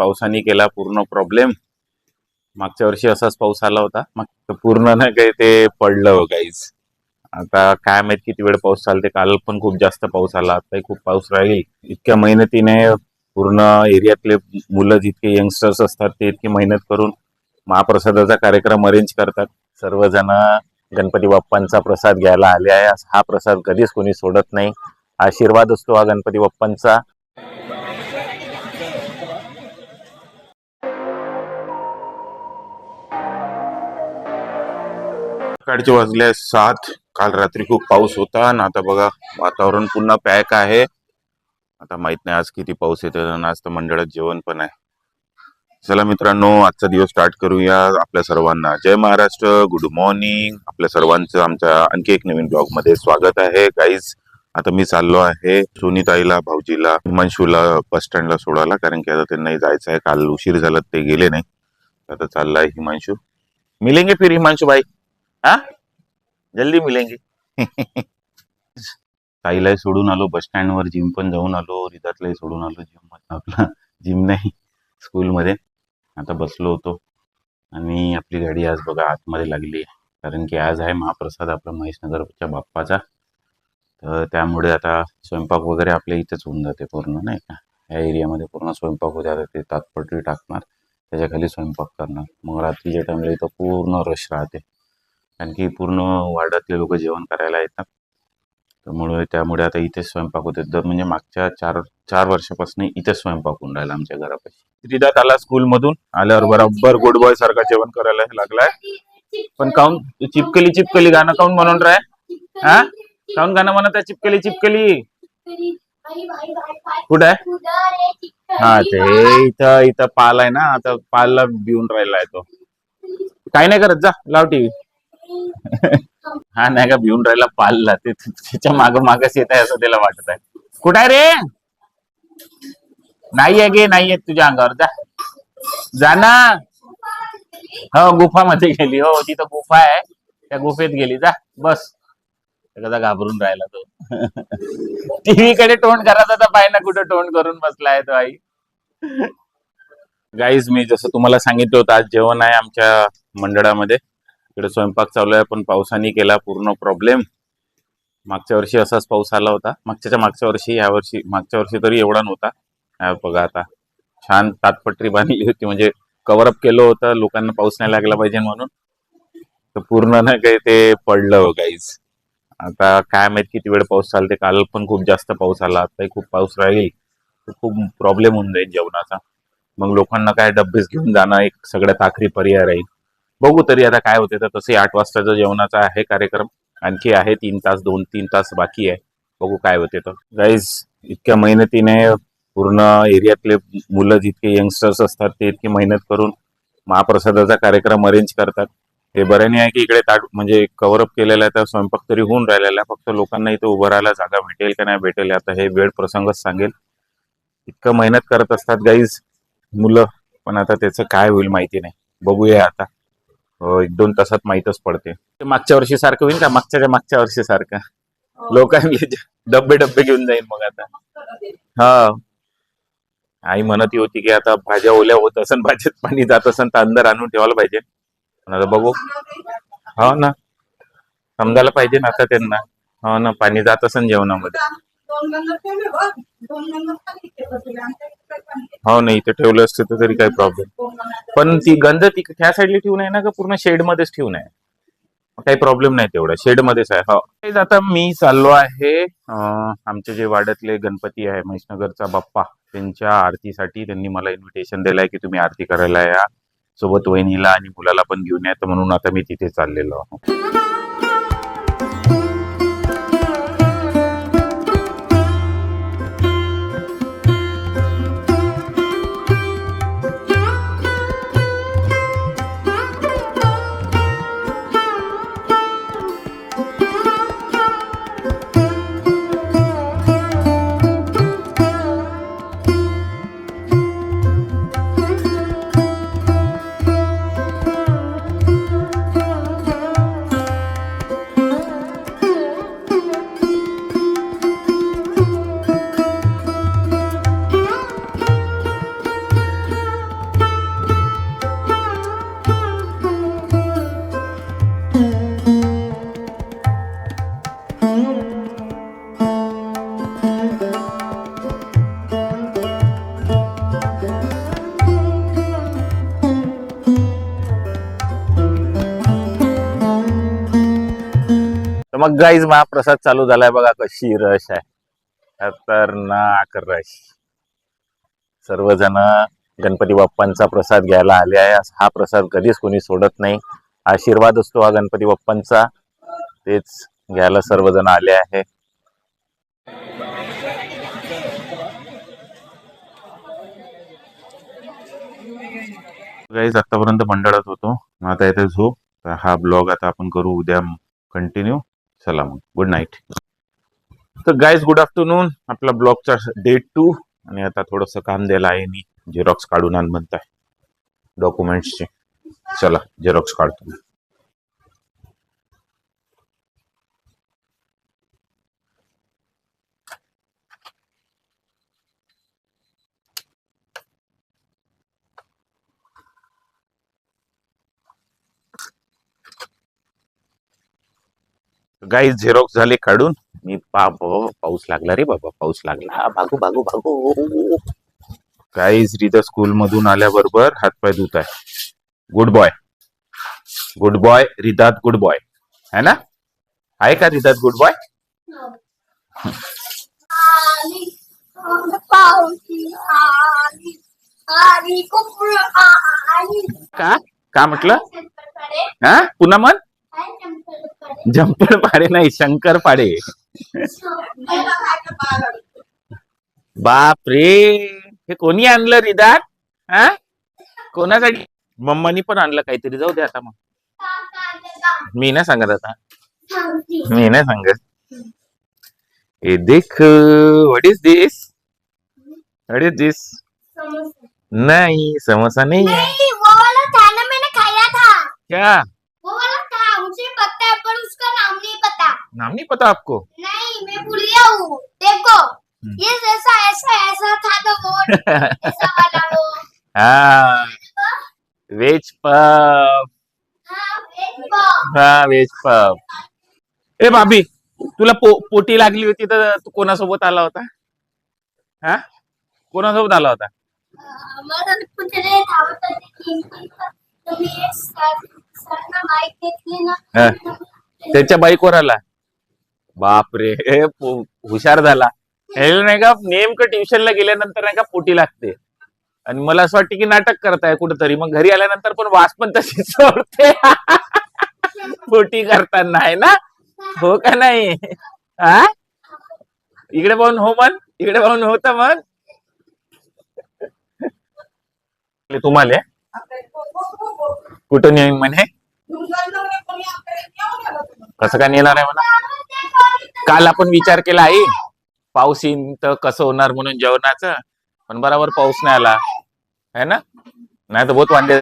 पावसाने केला पूर्ण प्रॉब्लेम मागच्या वर्षी असाच पाऊस आला होता. मग पूर्ण ना काही ते पडलं हो काहीच. आता काय माहीत किती वेळ पाऊस चालते. काल पण खूप जास्त पाऊस आला. आताही खूप पाऊस राहील. इतक्या मेहनतीने पूर्ण एरियातले मुलं जितके यंगस्टर्स असतात ते इतकी मेहनत करून महाप्रसादाचा कार्यक्रम अरेंज करतात. सर्वजण गणपती बाप्पांचा प्रसाद घ्यायला आले आहे. हा प्रसाद कधीच कोणी सोडत नाही. आशीर्वाद असतो हा गणपती बाप्पांचा. सकाळचे वाजले सात. काल रात्री खूप पाऊस होता आणि आता बघा वातावरण पुन्हा पॅक आहे. आता माहीत नाही आज किती पाऊस येतो आणि आज तर मंडळात जेवण पण आहे. चला मित्रांनो आजचा दिवस स्टार्ट करूया आपल्या सर्वांना. जय महाराष्ट्र गुड मॉर्निंग आपल्या सर्वांचं आमच्या आणखी एक नवीन ब्लॉगमध्ये स्वागत आहे. गाईज आता मी चाललो आहे सुनीताईला भाऊजीला हिमांशूला बस स्टँडला सोडायला कारण की आता त्यांनाही जायचं आहे काल उशीर झाला ते गेले नाही. आता चाललाय हिमांशू. मिलेंगे फिर हिमांशू बाई हा? जल्दी मिलेंगे. ताईलाही सोडून आलो बस स्टँडवर जिम पण जाऊन आलो रिदातलाही सोडून आलो जिम आपला. जिम नाही स्कूलमध्ये. आता बसलो होतो. आणि आपली गाडी आज बघा आतमध्ये लागली आहे. कारण की आज आहे महाप्रसाद आपला महेशनगरच्या बाप्पाचा. तर त्यामुळे आता स्वयंपाक वगैरे आपल्या इथेच होऊन जाते पूर्ण नाही का? या एरियामध्ये पूर्ण स्वयंपाक होते आता ते तात्पटरी टाकणार त्याच्याखाली स्वयंपाक करणार. मग रात्रीच्या टाईमला इथं पूर्ण रश राहते. कारण की पूर्ण वार्डातले लोक जेवण करायला येतात. त्यामुळे त्यामुळे आता इथेच स्वयंपाक होते दर म्हणजे मागच्या चार चार वर्षापासून इथेच स्वयंपाक होऊन राहिला आमच्या घरापाशी. रिदात आला स्कूलमधून आल्यावर बरोबर गुड बॉय सारखा जेवण करायला लागलाय. पण काऊन चिपकली चिपकली गाणं काऊन म्हणून राय? हा? काऊन गाणं म्हणत आहे चिपकली चिपकली? कुठे आहे? हा ते इथं इथं पाल आहे ना आता पालला भिवून राहिलाय तो. काही नाही करत जा लाव टीव्ही. हा नाही का भिवून राहिला पालला. ते त्याच्या माग मागच येत आहे असं त्याला वाटत आहे. कुठं आहे रे? नाहीये गे नाहीये तुझ्या अंगावर. जा. जा ना. हो गुफामध्ये गेली. हो तिथं गुफा आहे. त्या गुफेत गेली. जा बस. एखादा घाबरून राहिला तो. टीव्ही कडे तोंड करायचा तर पाय ना कुठं तोंड करून बसलाय तो आई. गाईज मी जसं तुम्हाला सांगितलं होतं आज जेवण आहे आमच्या मंडळामध्ये. इकडे स्वयंपाक चालू आहे पण पावसाने केला पूर्ण प्रॉब्लेम मागच्या वर्षी असाच पाऊस आला होता. मागच्याच्या मागच्या वर्षी ह्या वर्षी मागच्या वर्षी तरी एवढा नव्हता. बघा आता. छान तातपटरी बांधली होती म्हणजे कव्हरअप केलं होतं. लोकांना पाऊस नाही लागला पाहिजे म्हणून. तर पूर्ण ना काही ते पडलं हो गाईज आता काय माहीत किती वेळ पाऊस चालते काल पण खूप जास्त पाऊस आला. आताही खूप पाऊस राहील. तर खूप प्रॉब्लेम होऊन जाईल जेवणाचा. मग लोकांना काय डब्बेच घेऊन जाणं एक सगळ्यात आखरी पर्याय राहील. बघू तरी आता काय होते. तर तसे आठ वाजताचा जेवणाचा आहे कार्यक्रम. आणखी आहे तीन तास दोन तीन तास बाकी आहे. बघू काय होते तर. गाईज इतक्या मेहनतीने पूर्ण एरियातले मुलं जितके यंगस्टर्स असतात ते इतकी मेहनत करून महाप्रसादाचा कार्यक्रम अरेंज करतात. हे बरं नाही आहे की इकडे ताट म्हणजे कव्हरअप केलेला आहे तर स्वयंपाक तरी होऊन राहिलेला आहे. फक्त लोकांना इथे उभं राहायला जागा भेटेल का नाही भेटेल आता हे वेळ प्रसंगच सांगेल. इतकं मेहनत करत असतात गाईज मुलं. पण आता त्याचं काय होईल माहिती नाही. बघूया आता. एक दोन तासात माहीतच पडते. ते मागच्या वर्षी सारखं होईल का? मागच्या मागच्या वर्षी सारखं. लोकांनी जे डब्बे डब्बे घेऊन जाईल मग आता. हा. आई म्हणत होती की आता भाज्या ओल्या होत असन भाज्यात पाणी जात असन तर अंदर आणून ठेवायला पाहिजे. पण आता बघू. हो ना. समजायला पाहिजे ना आता त्यांना. हो ना पाणी जात असन जेवणामध्ये. हो नाही इथे ठेवलं असतं तर तरी काही प्रॉब्लेम पण ती गंध ती त्या साईडला ठेवून आहे ना का पूर्ण शेड मध्येच ठेवून आहे? काही प्रॉब्लेम नाही तेवढा. शेड मध्येच आहे. हो. आता मी चाललो आहे आमचे जे वाड्यातले गणपती आहे महेशनगरचा बाप्पा त्यांच्या आरतीसाठी त्यांनी मला इन्व्हिटेशन दिलंय की तुम्ही आरती करायला या. सोबत वहिनीला आणि मुलाला पण घेऊन या. तर म्हणून आता मी तिथे चाललेलो आहो. मग गाईज महाप्रसाद चालू झालाय बघा कशी रश आहे. खतरनाक रश सर्वजण गणपती बाप्पांचा प्रसाद घ्यायला आले आहे. हा प्रसाद कधीच कोणी सोडत नाही. आशीर्वाद असतो हा गणपती बाप्पांचा. तेच घ्यायला सर्वजण आले आहे. गाईज आतापर्यंत मंडळात होतो. मग आता येते झोप. तर हा ब्लॉग आता आपण करू. उद्या कंटिन्यू चला मग. गुड नाईट तर गाईज गुड आफ्टरनून आपला ब्लॉगचा डे टू आणि आता थोडस काम द्यायला आहे मी. झेरॉक्स काढून आण म्हणताय. डॉक्युमेंट्सचे चला झेरॉक्स काढतो. गाई झेरॉक्स झाले काढून. मी पा पाऊस लागला रे बाबा पाऊस लागला. भागू भागू भागू. गाईज रिदा स्कूल मधून आल्याबरोबर हातपाय धुत आहे गुड बॉय गुड बॉय रिदात गुड बॉय है ना? आहे का रिदात गुड बॉय का? का म्हटलं? हा? पुन्हा मन जंपर पाडे नाही शंकर पाडे. बाप रे हे कोणी आणलं रिदात हा? कोणासाठी? मम्मानी पण आणलं काहीतरी जाऊ दे आता मग. मी नाही सांगत आता. मी नाही सांगत. ए देख what is this what is this नहीं समोसा नहीं. है क्या वो वाला था मुझे पता है पर उसका नाम नहीं पता नाम नहीं पता आपको? नहीं मैं भूल गया हूँ। देखो ये जैसा ऐसा ऐसा था तो वो ऐसा वाला वो। हाँ। Veg puff. हाँ वेज हा पफ। ए भाभी तुला पो पोटी लागली होती तर तू कोणासोबत आला होता? हा? कोणासोबत आला होता? हा. त्याच्या बाईकवर आला. बापरे हे हुशार झाला. हे नाही का नेमकं ट्युशनला गेल्यानंतर नाही का पोटी लागते. आणि मला असं वाटतं की नाटक करताय कुठंतरी. मग घरी आल्यानंतर पण वास पण तशीच सोडते. पोटी करताना आहे ना? हो का नाही? हा इकडे पाहून हो मन इकडे पाहून होत मन तुम्हाला? कुठं येईन म्हणे? कसं काय नेणार आहे म्हणा? काल आपण विचार केला आई पाऊस येईन तर कसं होणार म्हणून जेवणाचं? पण बरोबर पाऊस नाही आला. है ना? नाही तर बहुत वांदे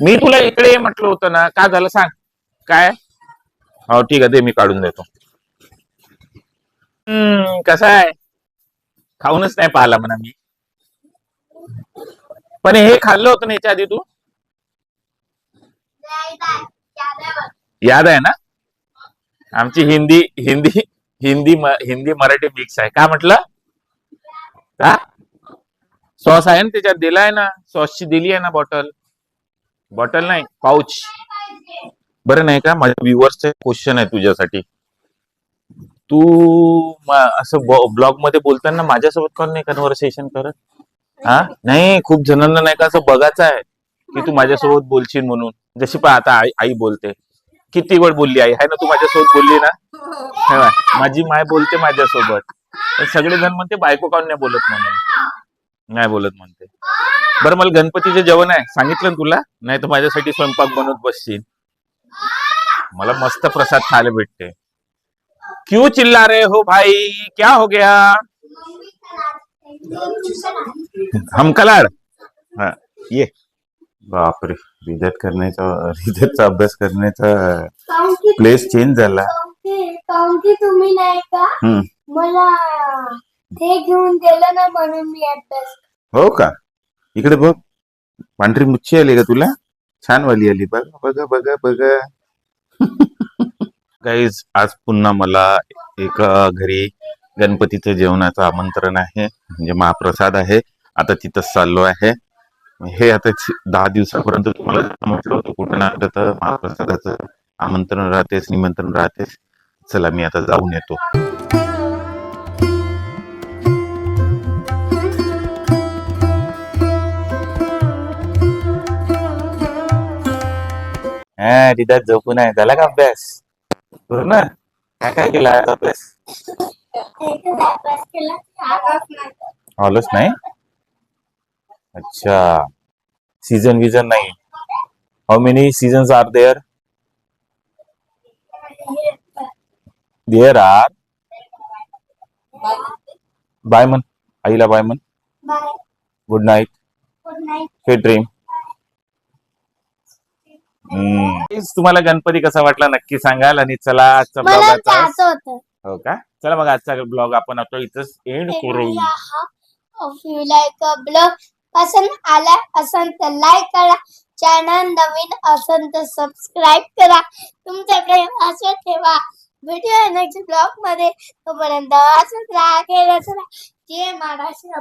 मी तुला इकडे म्हटलं होतं ना. का झालं सांग. काय? हो ठीक आहे ते मी काढून देतो. हम्म कसं आहे? खाऊनच नाही पाहिला म्हणा मी. पण हे खाल्लं होतं ना याच्या आधी तू? याद आहे ना? आमची हिंदी हिंदी हिंदी हिंदी मराठी मिक्स आहे. का म्हटलं? का? सॉस आहे ना त्याच्यात? दिलाय ना. सॉसची दिली आहे ना बॉटल. बॉटल नाही पाऊच बरं नाही का? माझ्या व्ह्युअर्सचे क्वेश्चन आहे तुझ्यासाठी. तू असं ब्लॉगमध्ये बोलताना माझ्यासोबत कोण नाही कन्व्हर्सेशन करत? हा? नाही खूप जणांना नाही का असं बघायचं आहे. की तू माझ्यासोबत बोलशील म्हणून. जशी पण आता आई आई बोलते. किती वेळ बोलली आई? आहे ना तू माझ्यासोबत बोलली ना? माझी माय बोलते माझ्यासोबत. सगळे जण म्हणते बायको काऊन नाही बोलत म्हणून नाही बोलत म्हणते. बरं मला गणपतीचे जेवण आहे. सांगितलं ना तुला? नाही तर माझ्यासाठी स्वयंपाक बनवत बसशील. मला मस्त प्रसाद खायला भेटते. क्यों चिल्ला रहे हो भाई? क्या हो गया? हम कलाड हा ये. बापरे रिदत करण्याचा रिदतचा अभ्यास करण्याचा प्लेस चेंज झाला. काऊन की तुम्ही नाही का? हम्म. मला ते घेऊन दिलं ना म्हणून मी अभ्यास हो का? इकडे बघ. पांढरी मुच्छी आली का तुला? छान वाली आली. बघ बघा बघा बघा. गाईज आज पुन्हा मला एका घरी गणपतीचं जेवणाचं आमंत्रण आहे. म्हणजे महाप्रसाद आहे. आता तिथंच चाललो आहे. हे आता दहा दिवसापर्यंत तुम्हाला म्हटलं होतं कुठं ना कुठं तर महाप्रसादाचं आमंत्रण राहतेच निमंत्रण राहतेच. चला मी आता जाऊन येतो. हा तिथं झोपून आहे. झाला का अभ्यास? पूर्ण? काय काय केला अभ्यास? हॉलच नाही? अच्छा. सीझन विजन नाही. How many seasons are there there are bye man आईला bye man bye good night sweet dream तुम्हाला गणपती कसा वाटला नक्की सांगाल आणि चला आजचा ब्लॉग हो का? चला मग आजचा ब्लॉग आपण आता इथंच एंड करू. लाईक ब्लॉग पसंत आला असेल तर लाईक करा. चॅनल नवीन असेल तर सबस्क्राईब करा. तुमच्याकडे असं ठेवा. व्हिडिओ नेक्स्ट ब्लॉगमध्ये. तोपर्यंत असंच राहा खेळत राहा. जे महाराष्ट्र.